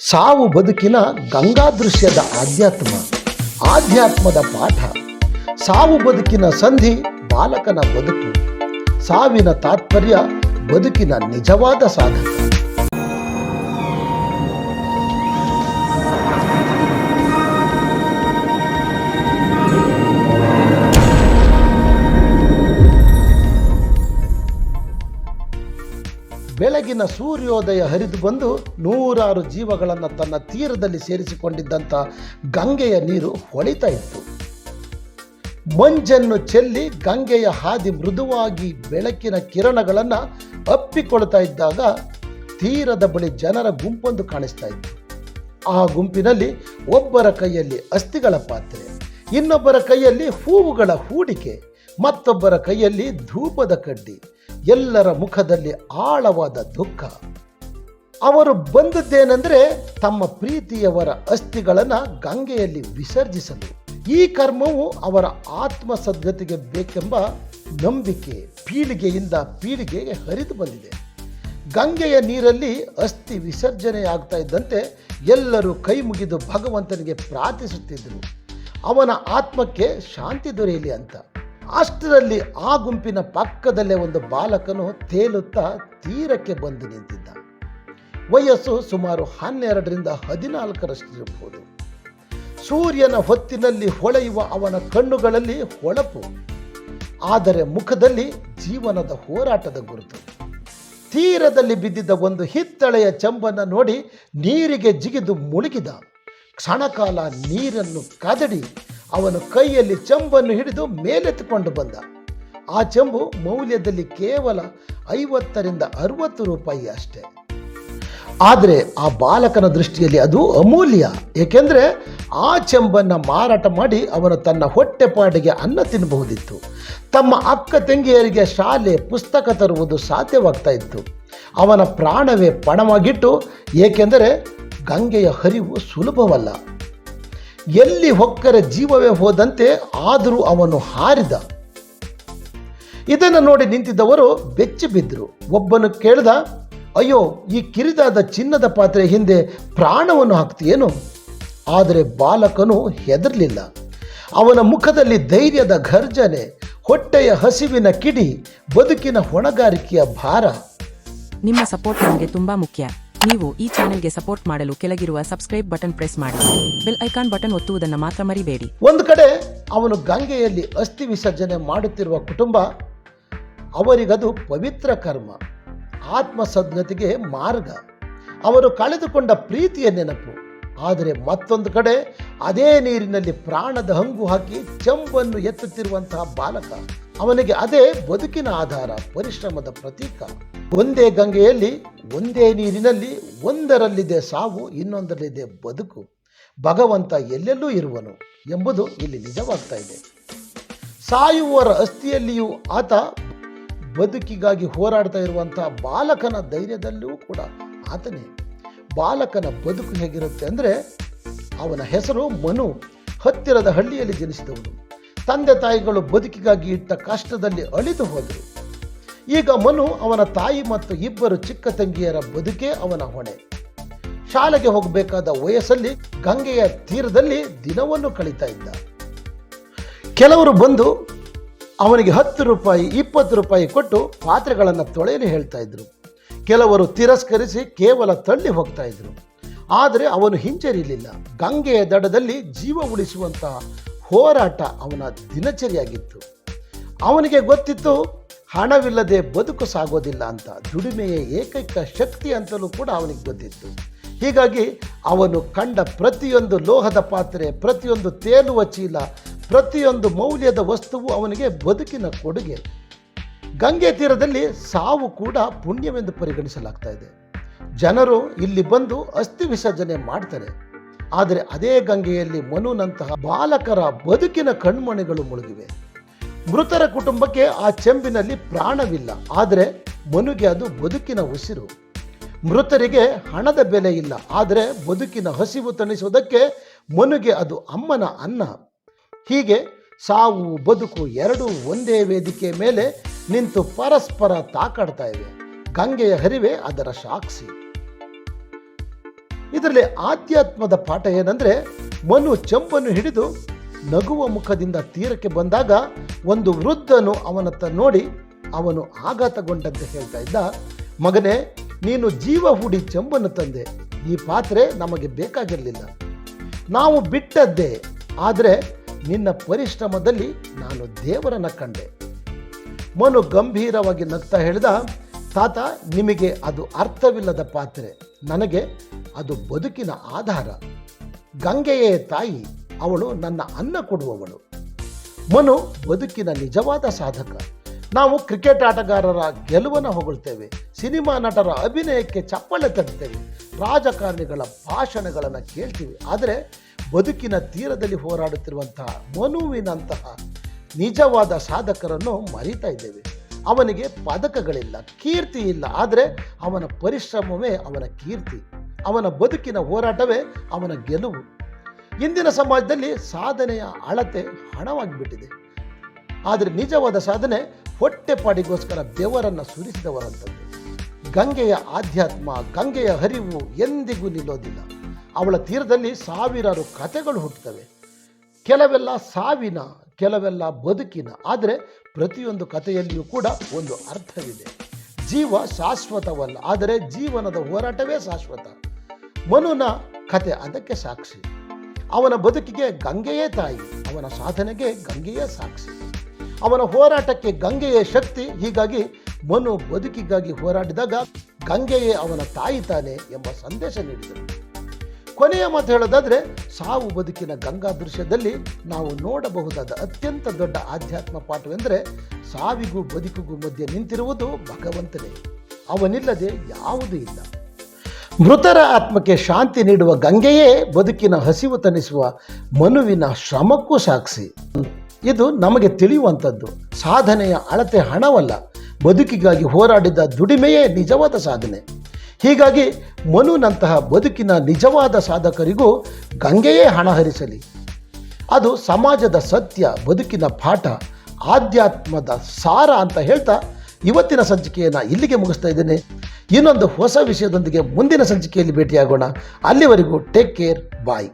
ಸಾವು ಬದುಕಿನ ಗಂಗಾ ದೃಶ್ಯದ ಆಧ್ಯಾತ್ಮ, ಆಧ್ಯಾತ್ಮದ ಪಾಠ. ಸಾವು ಬದುಕಿನ ಸಂಧಿ, ಬಾಲಕನ ಬದುಕು. ಸಾವಿನ ತಾತ್ಪರ್ಯ ಬದುಕಿನ ನಿಜವಾದ ಸಾಧಕ. ಬೆಳಗಿನ ಸೂರ್ಯೋದಯ ಹರಿದು ಬಂದು ನೂರಾರು ಜೀವಗಳನ್ನು ತನ್ನ ತೀರದಲ್ಲಿ ಸೇರಿಸಿಕೊಂಡಿದ್ದಂಥ ಗಂಗೆಯ ನೀರು ಹೊಳಿತಾ ಇತ್ತು. ಮಂಜನ್ನು ಚೆಲ್ಲಿ ಗಂಗೆಯ ಹಾದಿ ಮೃದುವಾಗಿ ಬೆಳಕಿನ ಕಿರಣಗಳನ್ನು ಅಪ್ಪಿಕೊಳ್ತಾ ಇದ್ದಾಗ ತೀರದ ಬಳಿ ಜನರ ಗುಂಪೊಂದು ಕಾಣಿಸ್ತಾ ಇತ್ತು. ಆ ಗುಂಪಿನಲ್ಲಿ ಒಬ್ಬರ ಕೈಯಲ್ಲಿ ಅಸ್ಥಿಗಳ ಪಾತ್ರೆ, ಇನ್ನೊಬ್ಬರ ಕೈಯಲ್ಲಿ ಹೂವುಗಳ ಹೂಡಿಕೆ, ಮತ್ತೊಬ್ಬರ ಕೈಯಲ್ಲಿ ಧೂಪದ ಕಡ್ಡಿ ಎಲ್ಲರ ಮುಖದಲ್ಲಿ ಆಳವಾದ ದುಃಖ. ಅವರು ಬಂದದ್ದೇನೆಂದರೆ ತಮ್ಮ ಪ್ರೀತಿಯವರ ಅಸ್ಥಿಗಳನ್ನು ಗಂಗೆಯಲ್ಲಿ ವಿಸರ್ಜಿಸಲು. ಈ ಕರ್ಮವು ಅವರ ಆತ್ಮ ಸದ್ಗತಿಗೆ ಬೇಕೆಂಬ ನಂಬಿಕೆ ಪೀಳಿಗೆಯಿಂದ ಪೀಳಿಗೆಗೆ ಹರಿದು ಬಂದಿದೆ. ಗಂಗೆಯ ನೀರಲ್ಲಿ ಅಸ್ಥಿ ವಿಸರ್ಜನೆಯಾಗ್ತಾ ಇದ್ದಂತೆ ಎಲ್ಲರೂ ಕೈ ಮುಗಿದು ಭಗವಂತನಿಗೆ ಪ್ರಾರ್ಥಿಸುತ್ತಿದ್ದರು ಅವನ ಆತ್ಮಕ್ಕೆ ಶಾಂತಿ ದೊರೆಯಲಿ ಅಂತ. ಅಷ್ಟರಲ್ಲಿ ಆ ಗುಂಪಿನ ಪಕ್ಕದಲ್ಲೇ ಒಂದು ಬಾಲಕನು ತೇಲುತ್ತಾ ತೀರಕ್ಕೆ ಬಂದು ನಿಂತಿದ್ದ. ವಯಸ್ಸು ಸುಮಾರು ಹನ್ನೆರಡರಿಂದ ಹದಿನಾಲ್ಕರಷ್ಟಿರಬಹುದು. ಸೂರ್ಯನ ಹೊತ್ತಿನಲ್ಲಿ ಹೊಳೆಯುವ ಅವನ ಕಣ್ಣುಗಳಲ್ಲಿ ಹೊಳಪು. ಆದರೆ ಮುಖದಲ್ಲಿ ಜೀವನದ ಹೋರಾಟದ ಗುರುತು. ತೀರದಲ್ಲಿ ಬಿದ್ದಿದ್ದ ಒಂದು ಹಿತ್ತಳೆಯ ಚಂಬನ್ನು ನೋಡಿ ನೀರಿಗೆ ಜಿಗಿದು ಮುಳುಗಿದ. ಕ್ಷಣಕಾಲ ನೀರನ್ನು ಕದಡಿ ಅವನು ಕೈಯಲ್ಲಿ ಚೆಂಬನ್ನು ಹಿಡಿದು ಮೇಲೆತ್ತುಕೊಂಡು ಬಂದ. ಆ ಚೆಂಬು ಮೌಲ್ಯದಲ್ಲಿ ಕೇವಲ ಐವತ್ತರಿಂದ ಅರವತ್ತು ರೂಪಾಯಿ ಅಷ್ಟೇ. ಆದರೆ ಆ ಬಾಲಕನ ದೃಷ್ಟಿಯಲ್ಲಿ ಅದು ಅಮೂಲ್ಯ. ಏಕೆಂದರೆ ಆ ಚೆಂಬನ್ನು ಮಾರಾಟ ಮಾಡಿ ಅವನು ತನ್ನ ಹೊಟ್ಟೆಪಾಡಿಗೆ ಅನ್ನ ತಿನ್ನಬಹುದಿತ್ತು. ತಮ್ಮ ಅಕ್ಕ ತಂಗಿಯರಿಗೆ ಶಾಲೆ ಪುಸ್ತಕ ತರುವುದು ಸಾಧ್ಯವಾಗ್ತಾ ಇತ್ತು. ಅವನ ಪ್ರಾಣವೇ ಪಣವಾಗಿಟ್ಟು, ಏಕೆಂದರೆ ಗಂಗೆಯ ಹರಿವು ಸುಲಭವಲ್ಲ. ಎಲ್ಲಿ ಹೊಕ್ಕರೆ ಜೀವವೇ ಹೋದಂತೆ ಆದರೂ ಅವನು ಹಾರಿದ. ಇದನ್ನು ನೋಡಿ ನಿಂತಿದ್ದವರು ಬೆಚ್ಚಿ ಬಿದ್ದರು. ಒಬ್ಬನು ಕೇಳ್ದ, ಅಯ್ಯೋ, ಈ ಕಿರಿದಾದ ಚಿನ್ನದ ಪಾತ್ರೆ ಹಿಂದೆ ಪ್ರಾಣವನ್ನು ಹಾಕ್ತೀಯೇನು? ಆದರೆ ಬಾಲಕನು ಹೆದರಲಿಲ್ಲ. ಅವನ ಮುಖದಲ್ಲಿ ಧೈರ್ಯದ ಘರ್ಜನೆ, ಹೊಟ್ಟೆಯ ಹಸಿವಿನ ಕಿಡಿ, ಬದುಕಿನ ಹೊಣೆಗಾರಿಕೆಯ ಭಾರ. ನಿಮ್ಮ ಸಪೋರ್ಟ್ ನಮಗೆ ತುಂಬಾ ಮುಖ್ಯ. ನೀವು ಈ ಚಾನೆಲ್ಗೆ ಸಪೋರ್ಟ್ ಮಾಡಲು ಕೆಳಗಿರುವ ಸಬ್ಸ್ಕ್ರೈಬ್ ಬಟನ್ ಪ್ರೆಸ್ ಮಾಡಿ. ಬೆಲ್ ಐಕಾನ್ ಬಟನ್ ಒತ್ತುವುದನ್ನು ಮಾತ್ರ ಮರಿಬೇಡಿ. ಒಂದು ಕಡೆ ಅವನು ಗಂಗೆಯಲ್ಲಿ ಅಸ್ಥಿ ವಿಸರ್ಜನೆ ಮಾಡುತ್ತಿರುವ ಕುಟುಂಬ, ಅವರಿಗದು ಪವಿತ್ರ ಕರ್ಮ ಆತ್ಮ ಸದ್ಗತಿಗೆ ಮಾರ್ಗ. ಅವರು ಕಳೆದುಕೊಂಡ ಪ್ರೀತಿಯ ನೆನಪು. ಆದರೆ ಮತ್ತೊಂದು ಕಡೆ ಅದೇ ನೀರಿನಲ್ಲಿ ಪ್ರಾಣದ ಹಂಗು ಹಾಕಿ ಚೆಂಬನ್ನು ಎತ್ತುತ್ತಿರುವಂತಹ ಬಾಲಕ, ಅವನಿಗೆ ಅದೇ ಬದುಕಿನ ಆಧಾರ, ಪರಿಶ್ರಮದ ಪ್ರತೀಕ. ಒಂದೇ ಗಂಗೆಯಲ್ಲಿ, ಒಂದೇ ನೀರಿನಲ್ಲಿ, ಒಂದರಲ್ಲಿದೆ ಸಾವು, ಇನ್ನೊಂದರಲ್ಲಿದೆ ಬದುಕು. ಭಗವಂತ ಎಲ್ಲೆಲ್ಲೂ ಇರುವನು ಎಂಬುದು ಇಲ್ಲಿ ನಿಜವಾಗ್ತಾ ಇದೆ. ಸಾಯುವವರ ಅಸ್ಥಿಯಲ್ಲಿಯೂ ಆತ ಬದುಕಿಗಾಗಿ ಹೋರಾಡ್ತಾ ಇರುವಂತಹ ಬಾಲಕನ ಧೈರ್ಯದಲ್ಲೂ ಕೂಡ ಆತನೇ. ಬಾಲಕನ ಬದುಕು ಹೇಗಿರುತ್ತೆ ಅಂದರೆ, ಅವನ ಹೆಸರು ಮನು, ಹತ್ತಿರದ ಹಳ್ಳಿಯಲ್ಲಿ ಜನಿಸಿದವನು. ತಂದೆ ತಾಯಿಗಳು ಬದುಕಿಗಾಗಿ ಇಟ್ಟ ಕಷ್ಟದಲ್ಲಿ ಅಳಿದು ಹೋದರು. ಈಗ ಮನು ಅವನ ತಾಯಿ ಮತ್ತು ಇಬ್ಬರು ಚಿಕ್ಕ ತಂಗಿಯರ ಬದುಕೇ ಅವನ ಹೊಣೆ. ಶಾಲೆಗೆ ಹೋಗಬೇಕಾದ ವಯಸ್ಸಲ್ಲಿ ಗಂಗೆಯ ತೀರದಲ್ಲಿ ದಿನವನ್ನು ಕಳೀತಾ ಇದ್ದ. ಕೆಲವರು ಬಂದು ಅವನಿಗೆ ಹತ್ತು ರೂಪಾಯಿ, ಇಪ್ಪತ್ತು ರೂಪಾಯಿ ಕೊಟ್ಟು ಪಾತ್ರೆಗಳನ್ನು ತೊಳೆಯಲು ಹೇಳ್ತಾ ಇದ್ರು. ಕೆಲವರು ತಿರಸ್ಕರಿಸಿ ಕೇವಲ ತಳ್ಳಿ ಹೋಗ್ತಾ ಇದ್ರು. ಆದರೆ ಅವನು ಹಿಂಜರಿಲಿಲ್ಲ. ಗಂಗೆಯ ದಡದಲ್ಲಿ ಜೀವ ಉಳಿಸುವಂತಹ ಹೋರಾಟ ಅವನ ದಿನಚರಿಯಾಗಿತ್ತು. ಅವನಿಗೆ ಗೊತ್ತಿತ್ತು ಹಣವಿಲ್ಲದೆ ಬದುಕು ಸಾಗೋದಿಲ್ಲ ಅಂತ, ದುಡಿಮೆಯ ಏಕೈಕ ಶಕ್ತಿ ಅಂತಲೂ ಕೂಡ ಅವನಿಗೆ ಗೊತ್ತಿತ್ತು. ಹೀಗಾಗಿ ಅವನು ಕಂಡ ಪ್ರತಿಯೊಂದು ಲೋಹದ ಪಾತ್ರೆ, ಪ್ರತಿಯೊಂದು ತೇಲುವ ಚೀಲ, ಪ್ರತಿಯೊಂದು ಮೌಲ್ಯದ ವಸ್ತುವು ಅವನಿಗೆ ಬದುಕಿನ ಕೊಡುಗೆ. ಗಂಗೆ ತೀರದಲ್ಲಿ ಸಾವು ಕೂಡ ಪುಣ್ಯವೆಂದು ಪರಿಗಣಿಸಲಾಗ್ತಾ ಇದೆ. ಜನರು ಇಲ್ಲಿ ಬಂದು ಅಸ್ಥಿ ವಿಸರ್ಜನೆ ಮಾಡ್ತಾರೆ. ಆದರೆ ಅದೇ ಗಂಗೆಯಲ್ಲಿ ಮನುನಂತಹ ಬಾಲಕರ ಬದುಕಿನ ಕಣ್ಮಣಿಗಳು ಮುಳುಗಿವೆ. ಮೃತರ ಕುಟುಂಬಕ್ಕೆ ಆ ಚೆಂಬಿನಲ್ಲಿ ಪ್ರಾಣವಿಲ್ಲ. ಆದರೆ ಮನುಗೆ ಅದು ಬದುಕಿನ ಉಸಿರು. ಮೃತರಿಗೆ ಹಣದ ಬೆಲೆ ಇಲ್ಲ. ಆದರೆ ಬದುಕಿನ ಹಸಿವು ತಣಿಸುವುದಕ್ಕೆ ಮನುಗೆ ಅದು ಅಮ್ಮನ ಅನ್ನ. ಹೀಗೆ ಸಾವು, ಬದುಕು ಎರಡೂ ಒಂದೇ ವೇದಿಕೆ ಮೇಲೆ ನಿಂತು ಪರಸ್ಪರ ತಾಕಾಡ್ತಾ ಇವೆ. ಗಂಗೆಯ ಹರಿವೆ ಅದರ ಸಾಕ್ಷಿ. ಇದರಲ್ಲಿ ಆಧ್ಯಾತ್ಮದ ಪಾಠ ಏನಂದರೆ ಮನು ಚೆಂಪನ್ನು ಹಿಡಿದು ನಗುವ ಮುಖದಿಂದ ತೀರಕ್ಕೆ ಬಂದಾಗ ಒಂದು ವೃದ್ಧನು ಅವನತ್ತ ನೋಡಿ, ಅವನು ಆಘಾತಗೊಂಡಂತೆ ಹೇಳ್ತಾ ಇದ್ದ, ಮಗನೇ, ನೀನು ಜೀವ ಹೂಡಿ ಚೆಂಬನ್ನು ತಂದೆ. ಈ ಪಾತ್ರೆ ನಮಗೆ ಬೇಕಾಗಿರಲಿಲ್ಲ. ನಾವು ಬಿಟ್ಟದ್ದೇ, ಆದರೆ ನಿನ್ನ ಪರಿಶ್ರಮದಲ್ಲಿ ನಾನು ದೇವರನ್ನ ಕಂಡೆ. ಮನು ಗಂಭೀರವಾಗಿ ನಗ್ತಾ ಹೇಳಿದ, ತಾತ, ನಿಮಗೆ ಅದು ಅರ್ಥವಿಲ್ಲದ ಪಾತ್ರೆ. ನನಗೆ ಅದು ಬದುಕಿನ ಆಧಾರ. ಗಂಗೆಯೇ ತಾಯಿ ಅವಳು ನನ್ನ ಅನ್ನ ಕೊಡುವವಳು. ಮನು ಬದುಕಿನ ನಿಜವಾದ ಸಾಧಕ. ನಾವು ಕ್ರಿಕೆಟ್ ಆಟಗಾರರ ಗೆಲುವನ್ನು ಹೊಗಳ್ತೇವೆ. ಸಿನಿಮಾ ನಟರ ಅಭಿನಯಕ್ಕೆ ಚಪ್ಪಳೆ ತಟ್ಟುತ್ತೇವೆ ರಾಜಕಾರಣಿಗಳ ಭಾಷಣಗಳನ್ನು ಕೇಳ್ತೀವಿ. ಆದರೆ ಬದುಕಿನ ತೀರದಲ್ಲಿ ಹೋರಾಡುತ್ತಿರುವಂತಹ ಮನುವಿನಂತಹ ನಿಜವಾದ ಸಾಧಕರನ್ನು ಮರೀತಾ ಇದ್ದೇವೆ. ಅವನಿಗೆ ಪದಕಗಳಿಲ್ಲ, ಕೀರ್ತಿ ಇಲ್ಲ. ಆದರೆ ಅವನ ಪರಿಶ್ರಮವೇ ಅವನ ಕೀರ್ತಿ. ಅವನ ಬದುಕಿನ ಹೋರಾಟವೇ ಅವನ ಗೆಲುವು. ಇಂದಿನ ಸಮಾಜದಲ್ಲಿ ಸಾಧನೆಯ ಅಳತೆ ಹಣವಾಗಿಬಿಟ್ಟಿದೆ. ಆದರೆ ನಿಜವಾದ ಸಾಧನೆ ಹೊಟ್ಟೆಪಾಡಿಗೋಸ್ಕರ ದೇವರನ್ನು ಸುರಿಸಿದವರಂಥದ್ದು ಗಂಗೆಯ ಆಧ್ಯಾತ್ಮ, ಗಂಗೆಯ ಹರಿವು ಎಂದಿಗೂ ನಿಲ್ಲೋದಿಲ್ಲ. ಅವಳ ತೀರದಲ್ಲಿ ಸಾವಿರಾರು ಕಥೆಗಳು ಹುಟ್ಟುತ್ತವೆ ಕೆಲವೆಲ್ಲ ಸಾವಿನ, ಕೆಲವೆಲ್ಲ ಬದುಕಿನ, ಆದರೆ ಪ್ರತಿಯೊಂದು ಕಥೆಯಲ್ಲಿಯೂ ಕೂಡ ಒಂದು ಅರ್ಥವಿದೆ. ಜೀವ ಶಾಶ್ವತವಲ್ಲ, ಆದರೆ ಜೀವನದ ಹೋರಾಟವೇ ಶಾಶ್ವತ. ಮನುನ ಕತೆ ಅದಕ್ಕೆ ಸಾಕ್ಷಿ. ಅವನ ಬದುಕಿಗೆ ಗಂಗೆಯೇ ತಾಯಿ, ಅವನ ಸಾಧನೆಗೆ ಗಂಗೆಯೇ ಸಾಕ್ಷಿ. ಅವನ ಹೋರಾಟಕ್ಕೆ ಗಂಗೆಯೇ ಶಕ್ತಿ, ಹೀಗಾಗಿ ಮನು ಬದುಕಿಗಾಗಿ ಹೋರಾಡಿದಾಗ ಗಂಗೆಯೇ ಅವನ ತಾಯಿ ತಾನೆ ಎಂಬ ಸಂದೇಶ ನೀಡಿದರು. ಕೊನೆಯ ಮಾತು ಹೇಳೋದಾದರೆ, ಸಾವು ಬದುಕಿನ ಗಂಗಾ ದೃಶ್ಯದಲ್ಲಿ ನಾವು ನೋಡಬಹುದಾದ ಅತ್ಯಂತ ದೊಡ್ಡ ಆಧ್ಯಾತ್ಮ ಪಾಠವೆಂದರೆ ಸಾವಿಗೂ ಬದುಕಿಗೂ ಮಧ್ಯೆ ನಿಂತಿರುವುದು ಭಗವಂತನೇ. ಅವನಿಲ್ಲದೆ ಯಾವುದೂ ಇಲ್ಲ. ಮೃತರ ಆತ್ಮಕ್ಕೆ ಶಾಂತಿ ನೀಡುವ ಗಂಗೆಯೇ ಬದುಕಿನ ಹಸಿವು ತನಿಸುವ ಮನುವಿನ ಶ್ರಮಕ್ಕೂ ಸಾಕ್ಷಿ. ಇದು ನಮಗೆ ತಿಳಿಯುವಂಥದ್ದು. ಸಾಧನೆಯ ಅಳತೆ ಹಣವಲ್ಲ. ಬದುಕಿಗಾಗಿ ಹೋರಾಡಿದ ದುಡಿಮೆಯೇ ನಿಜವಾದ ಸಾಧನೆ. ಹೀಗಾಗಿ ಮನುನಂತಹ ಬದುಕಿನ ನಿಜವಾದ ಸಾಧಕರಿಗೂ ಗಂಗೆಯೇ ಹಣ ಹರಿಸಲಿ. ಅದು ಸಮಾಜದ ಸತ್ಯ, ಬದುಕಿನ ಪಾಠ, ಆಧ್ಯಾತ್ಮದ ಸಾರ ಅಂತ ಹೇಳ್ತಾ ಇವತ್ತಿನ ಸಂಚಿಕೆಯನ್ನು ಇಲ್ಲಿಗೆ ಮುಗಿಸ್ತಾ ಇದ್ದೇನೆ. ಇನ್ನೊಂದು ಹೊಸ ವಿಷಯದೊಂದಿಗೆ ಮುಂದಿನ ಸಂಚಿಕೆಯಲ್ಲಿ ಭೇಟಿಯಾಗೋಣ. ಅಲ್ಲಿವರೆಗೂ ಟೇಕ್ ಕೇರ್ ಬಾಯ್